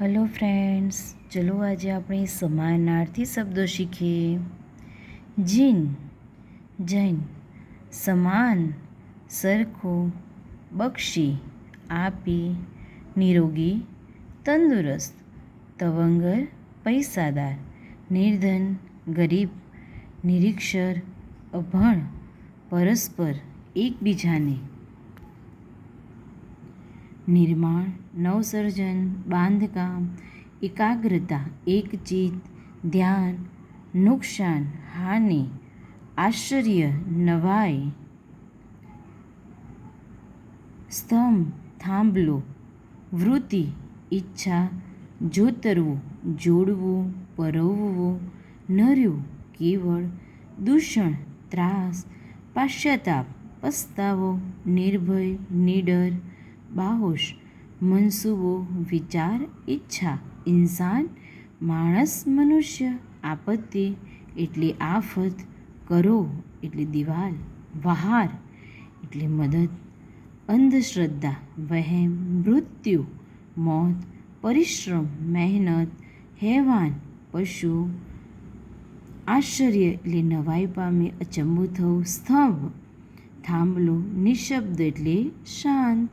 Hello friends ચલો આજે આપણે સમાનાર્થી શબ્દો શીખીએ. જીન. જૈન. સમાન. સરખું. બક્ષી. આપી. નિરોગી. તંદુરસ્ત. તવંગર. પૈસાદાર. નિર્ધન. ગરીબ. નિરીક્ષર. અભણ. પરસ્પર. એકબીજાને. નિર્માણ, નવસર્જન, બાંધકામ, એકાગ્રતા, એકચિત, ધ્યાન, નુકસાન, હાનિ, આશ્ચર્ય, નવાઈ, સ્તંભ, થાંભલો, વૃત્તિ, ઈચ્છા, જોતરવું, જોડવું, પરોવવું, નર્યું, કેવળ, દૂષણ, ત્રાસ, પાશ્ચાતાપ, પસ્તાવો, નિર્ભય, નિડર બાહોશ, મનસૂબો, વિચાર, ઈચ્છા, ઇન્સાન, માણસ, મનુષ્ય, આપત્તિ, એટલે આફત, કરો, એટલે દિવાલ, વહાર, એટલે મદદ, અંધશ્રદ્ધા, વહેમ, મૃત્યુ, મોત, પરિશ્રમ, મહેનત, હેવાન, પશુ, આશ્ચર્ય, એટલે નવાઈ પામી, અચંબો થવું, સ્તંભ, થાંભલો, નિશબ્દ, એટલે શાંત